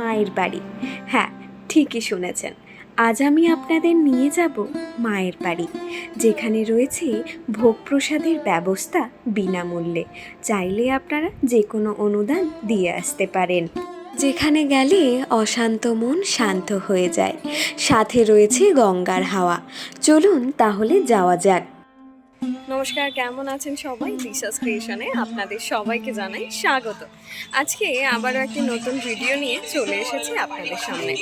মায়ের বাড়ি। হ্যাঁ ঠিকই শুনেছেন। আজ আমি আপনাদের নিয়ে যাব মায়ের বাড়ি, যেখানে রয়েছে ভোগ প্রসাদের ব্যবস্থা বিনামূল্যে। চাইলে আপনারা যে কোনো অনুদান দিয়ে আসতে পারেন। যেখানে গেলে অশান্ত মন শান্ত হয়ে যায়। সাথে রয়েছে গঙ্গার হাওয়া। চলুন তাহলে যাওয়া যাক। নমস্কার, কেমন আছেন সবাই? দিশাস ক্রিয়েশনে আপনাদের সবাইকে জানাই স্বাগত। আজকে আবারও একটি নতুন ভিডিও নিয়ে চলে এসেছি আপনাদের সামনে।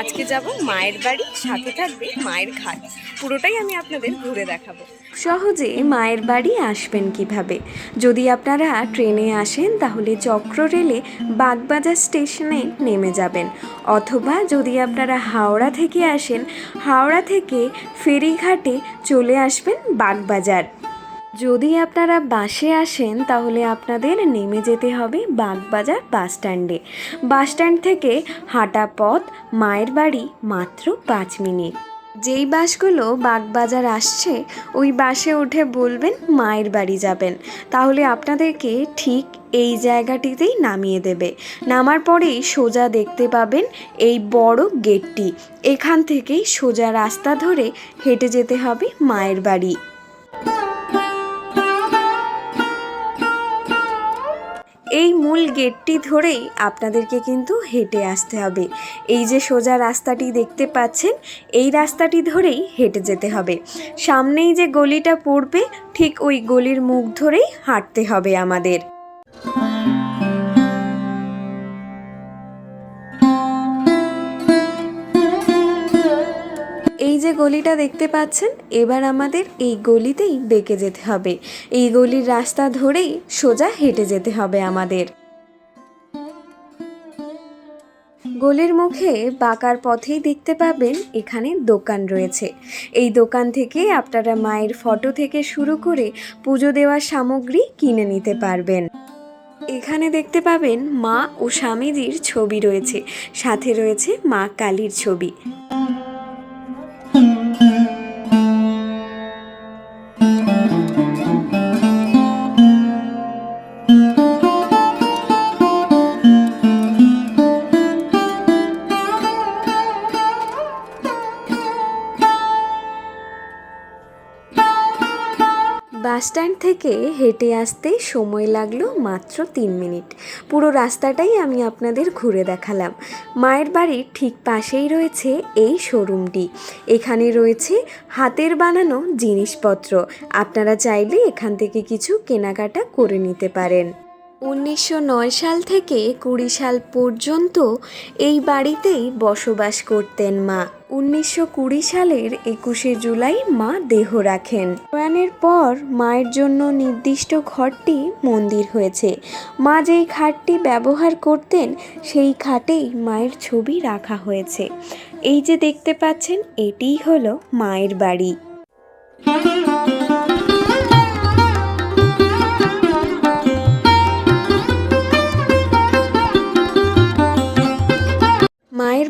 আজকে যাব মায়ের বাড়ি, সাথে থাকবে মায়ের ঘাট। পুরোটাই আমি আপনাদের ঘুরে দেখাবো। সহজে মায়ের বাড়ি আসবেন কীভাবে? যদি আপনারা ট্রেনে আসেন, তাহলে চক্র রেলে বাগবাজার স্টেশনে নেমে যাবেন। অথবা যদি আপনারা হাওড়া থেকে আসেন, হাওড়া থেকে ফেরিঘাটে চলে আসবেন বাগবাজার। যদি আপনারা বাসে আসেন, তাহলে আপনাদের নেমে যেতে হবে বাগবাজার বাস স্ট্যান্ডে। বাস স্ট্যান্ড থেকে হাঁটা পথ মায়ের বাড়ি মাত্র পাঁচ মিনিট। যেই বাসগুলো বাগবাজার আসছে, ওই বাসে উঠে বলবেন মায়ের বাড়ি যাবেন। তাহলে আপনাদেরকে ঠিক এই জায়গাটিতেই নামিয়ে দেবে। নামার পরেই সোজা দেখতে পাবেন এই বড় গেটটি। এখান থেকেই সোজা রাস্তা ধরে হেঁটে যেতে হবে মায়ের বাড়ি। এই মূল গেটটি ধরেই আপনাদেরকে কিন্তু হেঁটে আসতে হবে। এই যে সোজা রাস্তাটি দেখতে পাচ্ছেন, এই রাস্তাটি ধরেই হেঁটে যেতে হবে। সামনেই যে গলিটা পড়বে, ঠিক ওই গলির মুখ ধরেই হাঁটতে হবে আমাদের। এই যে গলিটা দেখতে পাচ্ছেন, এবার আমাদের এই গলিতেই বেঁকে যেতে হবে। এই গলির রাস্তা ধরেই সোজা হেঁটে যেতে হবে আমাদের। গলির মুখে বাঁকার পথেই দেখতে পাবেন, এখানে দোকান রয়েছে। এই দোকান থেকে আপনারা মায়ের ফটো থেকে শুরু করে পুজো দেওয়ার সামগ্রী কিনে নিতে পারবেন। এখানে দেখতে পাবেন মা ও স্বামীজির ছবি রয়েছে, সাথে রয়েছে মা কালীর ছবি। বাস থেকে হেঁটে আসতে সময় লাগল মাত্র তিন মিনিট। পুরো রাস্তাটাই আমি আপনাদের ঘুরে দেখালাম। মায়ের বাড়ির ঠিক পাশেই রয়েছে এই শোরুমটি। এখানে রয়েছে হাতের বানানো জিনিসপত্র। আপনারা চাইলে এখান থেকে কিছু কেনাকাটা করে নিতে পারেন। উনিশশো নয় সাল থেকে কুড়ি সাল পর্যন্ত এই বাড়িতেই বসবাস করতেন মা। উনিশশো কুড়ি সালের একুশে জুলাই মা দেহ রাখেন। প্রয়াণের পর মায়ের জন্য নির্দিষ্ট ঘরটি মন্দির হয়েছে। মা যেই খাটটি ব্যবহার করতেন, সেই খাটেই মায়ের ছবি রাখা হয়েছে। এই যে দেখতে পাচ্ছেন, এটিই হলো মায়ের বাড়ি।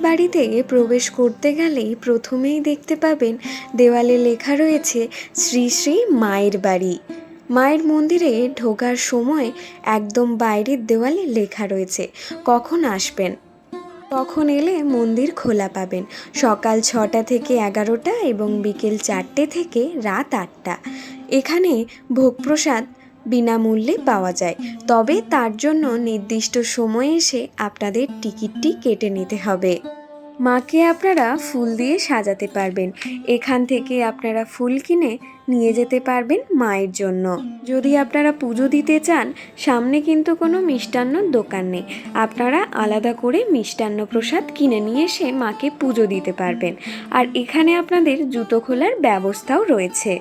বাড়িতে প্রবেশ করতে গেলেই প্রথমেই দেখতে পাবেন দেওয়ালে লেখা রয়েছে, শ্রী শ্রী মায়ের বাড়ি। মায়ের মন্দিরে ঢোকার সময় একদম বাইরের দেওয়ালে লেখা রয়েছে, কখন আসবেন? তখন এলে মন্দির খোলা পাবেন, সকাল ছটা থেকে এগারোটা এবং বিকেল চারটে থেকে রাত আটটা। এখানে ভোগ প্রসাদ বিনামূল্যে পাওয়া যায়, তবে তার জন্য নির্দিষ্ট সময়ে এসে আপনাদের টিকিটটি কেটে নিতে হবে। মাকে আপনারা ফুল দিয়ে সাজাতে পারবেন। এখান থেকে আপনারা ফুল কিনে নিয়ে যেতে পারবেন মায়ের জন্য। যদি আপনারা পুজো দিতে চান, সামনে কিন্তু কোনো মিষ্টান্নর দোকান নেই। আপনারা আলাদা করে মিষ্টান্ন প্রসাদ কিনে নিয়ে এসে মাকে পুজো দিতে পারবেন। আর এখানে আপনাদের জুতো খোলার ব্যবস্থাও রয়েছে।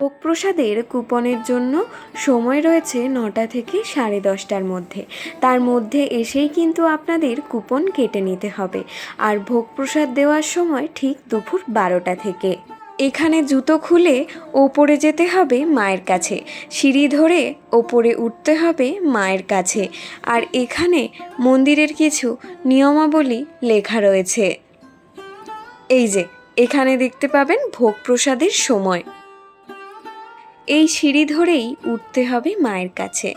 ভোগ প্রসাদের কুপনের জন্য সময় রয়েছে নটা থেকে সাড়ে দশটার মধ্যে। তার মধ্যে এসেই কিন্তু আপনাদের কুপন কেটে নিতে হবে। আর ভোগ প্রসাদ দেওয়ার সময় ঠিক দুপুর বারোটা থেকে। এখানে জুতো খুলে ওপরে যেতে হবে মায়ের কাছে। সিঁড়ি ধরে ওপরে উঠতে হবে মায়ের কাছে। আর এখানে মন্দিরের কিছু নিয়মাবলী লেখা রয়েছে। এই যে, এখানে দেখতে পাবেন ভোগ প্রসাদের সময়। এই সিঁড়ি ধরেই উঠতে হবে মায়ের কাছে।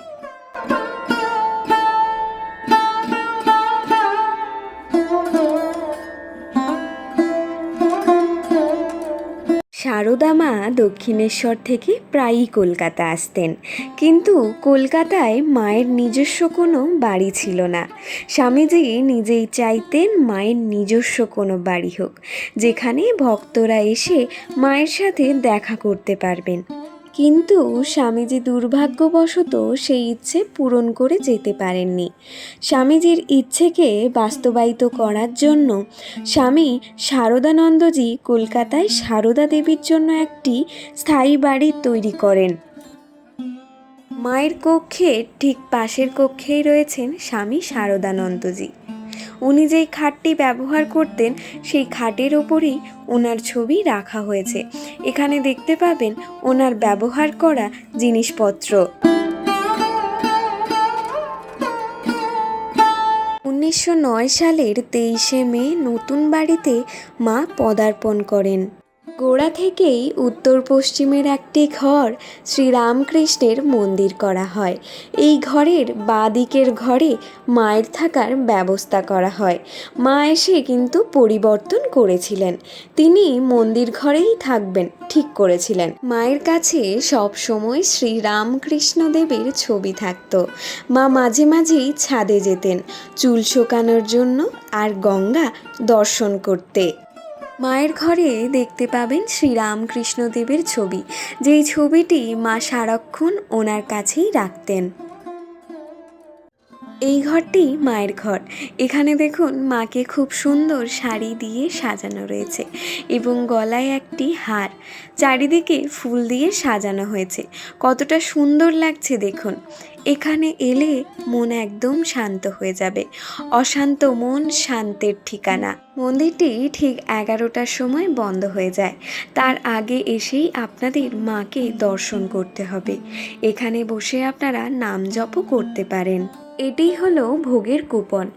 সারদা মা দক্ষিণেশ্বর থেকে প্রায়ই কলকাতা আসতেন। কিন্তু কলকাতায় মায়ের নিজস্ব কোনো বাড়ি ছিল না। স্বামীজি নিজেই চাইতেন মায়ের নিজস্ব কোনো বাড়ি হোক, যেখানে ভক্তরা এসে মায়ের সাথে দেখা করতে পারবেন। কিন্তু স্বামীজি দুর্ভাগ্যবশত সেই ইচ্ছে পূরণ করে যেতে পারেননি। স্বামীজির ইচ্ছেকে বাস্তবায়িত করার জন্য স্বামী শারদানন্দজি কলকাতায় সারদা দেবীর জন্য একটি স্থায়ী বাড়ি তৈরি করেন। মায়ের কক্ষে ঠিক পাশের কক্ষেই রয়েছেন স্বামী শারদানন্দজি। উনি যেই খাটটি ব্যবহার করতেন, সেই খাটের ওপরেই ওনার ছবি রাখা হয়েছে। এখানে দেখতে পাবেন ওনার ব্যবহার করা জিনিসপত্র। উনিশশো নয় সালের তেইশে মে নতুন বাড়িতে মা পদার্পণ করেন। গোড়া থেকেই উত্তর পশ্চিমের একটি ঘর শ্রীরামকৃষ্ণের মন্দির করা হয়। এই ঘরের বাঁ দিকের ঘরে মায়ের থাকার ব্যবস্থা করা হয়। মা এসে কিন্তু পরিবর্তন করেছিলেন। তিনি মন্দির ঘরেই থাকবেন, ঠিক করেছিলেন। মায়ের কাছে সব সময় শ্রীরামকৃষ্ণ দেবের ছবি থাকতো। মা মাঝে মাঝেই ছাদে যেতেন, চুল শোকানোর জন্য আর গঙ্গা দর্শন করতে। মায়ের ঘরে দেখতে পাবেন শ্রীরামকৃষ্ণদেবের ছবি। যেই ছবিটি মা সারাক্ষণ ওনার কাছেই রাখতেন। এই ঘরটি মায়ের ঘর। এখানে দেখুন মাকে খুব সুন্দর শাড়ি দিয়ে সাজানো রয়েছে এবং গলায় একটি হার। চারিদিকে ফুল দিয়ে সাজানো হয়েছে। কতটা সুন্দর লাগছে দেখুন। এখানে এলে মন একদম শান্ত হয়ে যাবে। অশান্ত মন শান্তের ঠিকানা। মন্দিরটি ঠিক এগারোটার সময় বন্ধ হয়ে যায়। তার আগে এসেই আপনাদের মাকে দর্শন করতে হবে। এখানে বসে আপনারা নাম জপও করতে পারেন। এটি হলো ভোগের কুপন।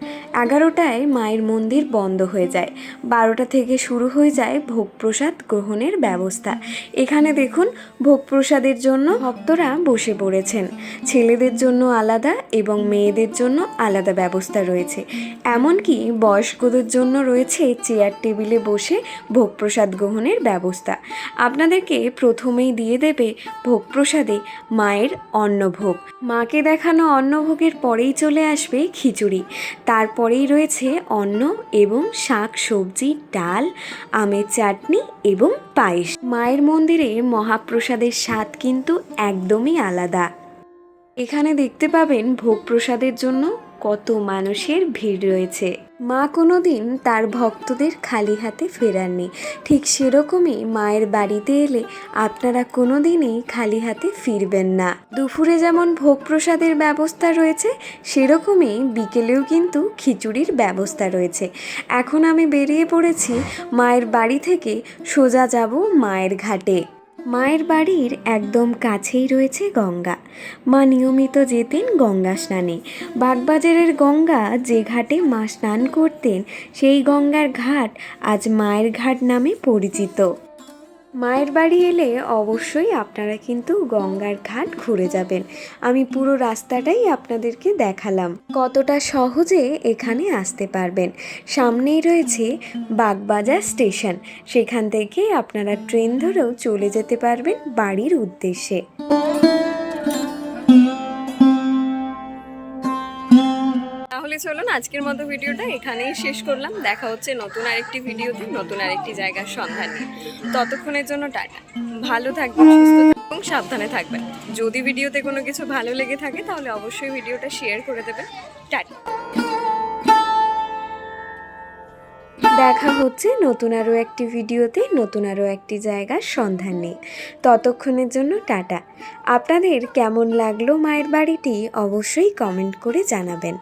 এগারোটায় মায়ের মন্দির বন্ধ হয়ে যায়। বারোটা থেকে শুরু হয়ে যায় ভোগ প্রসাদ গ্রহণের ব্যবস্থা। এখানে দেখুন ভোগ প্রসাদের জন্য ভক্তরা বসে পড়েছেন। ছেলেদের জন্য আলাদা এবং মেয়েদের জন্য আলাদা ব্যবস্থা রয়েছে। এমনকি বয়স্কদের জন্য রয়েছে চেয়ার টেবিলে বসে ভোগ প্রসাদ গ্রহণের ব্যবস্থা। আপনাদেরকে প্রথমেই দিয়ে দেবে ভোগ প্রসাদে মায়ের অন্নভোগ। মাকে দেখানো অন্নভোগের পরেই চলে আসবে খিচুড়ি। তারপরেই রয়েছে অন্ন এবং শাক, সবজি, ডাল, আমের চাটনি এবং পায়েস। মায়ের মন্দিরে মহাপ্রসাদের স্বাদ কিন্তু একদমই আলাদা। এখানে দেখতে পাবেন ভোগ প্রসাদের জন্য কত মানুষের ভিড় রয়েছে। মা কোনো দিন তার ভক্তদের খালি হাতে ফেরাননি। ঠিক সেরকমই মায়ের বাড়িতে এলে আপনারা কোনো দিনই খালি হাতে ফিরবেন না। দুপুরে যেমন ভোগ প্রসাদের ব্যবস্থা রয়েছে, সেরকমই বিকেলেও কিন্তু খিচুড়ির ব্যবস্থা রয়েছে। এখন আমি বেরিয়ে পড়েছি মায়ের বাড়ি থেকে, সোজা যাব মায়ের ঘাটে। মায়ের বাড়ির একদম কাছেই রয়েছে গঙ্গা। মা নিয়মিত যেতেন গঙ্গা স্নানে। বাগবাজারের গঙ্গা যে ঘাটে মা স্নান করতেন, সেই গঙ্গার ঘাট আজ মায়ের ঘাট নামে পরিচিত। মায়ের বাড়ি এলে অবশ্যই আপনারা কিন্তু গঙ্গার ঘাট ঘুরে যাবেন। আমি পুরো রাস্তাটাই আপনাদেরকে দেখালাম। কতটা সহজে এখানে আসতে পারবেন। সামনেই রয়েছে বাগবাজার স্টেশন। সেখান থেকে আপনারা ট্রেন ধরেও চলে যেতে পারবেন বাড়ির উদ্দেশ্যে। তাহলে চলুন আজকের মতো ভিডিওটা এখানেই শেষ করলাম। দেখা হচ্ছে নতুন আরেকটি ভিডিওতে, নতুন আরেকটি জায়গার সন্ধান নিয়ে। ততক্ষণের জন্য টাটা। ভালো থাকবেন, সুস্থ এবং সাবধানে থাকবেন। যদি ভিডিওতে কোনো কিছু ভালো লেগে থাকে, তাহলে অবশ্যই ভিডিওটা শেয়ার করে দেবেন। টাটা। দেখা হচ্ছে নতুন আরও একটি ভিডিওতে, নতুন আরও একটি জায়গার সন্ধান নিয়ে। ততক্ষণের জন্য টাটা। আপনাদের কেমন লাগল মায়ের বাড়িটি, অবশ্যই কমেন্ট করে জানাবেন।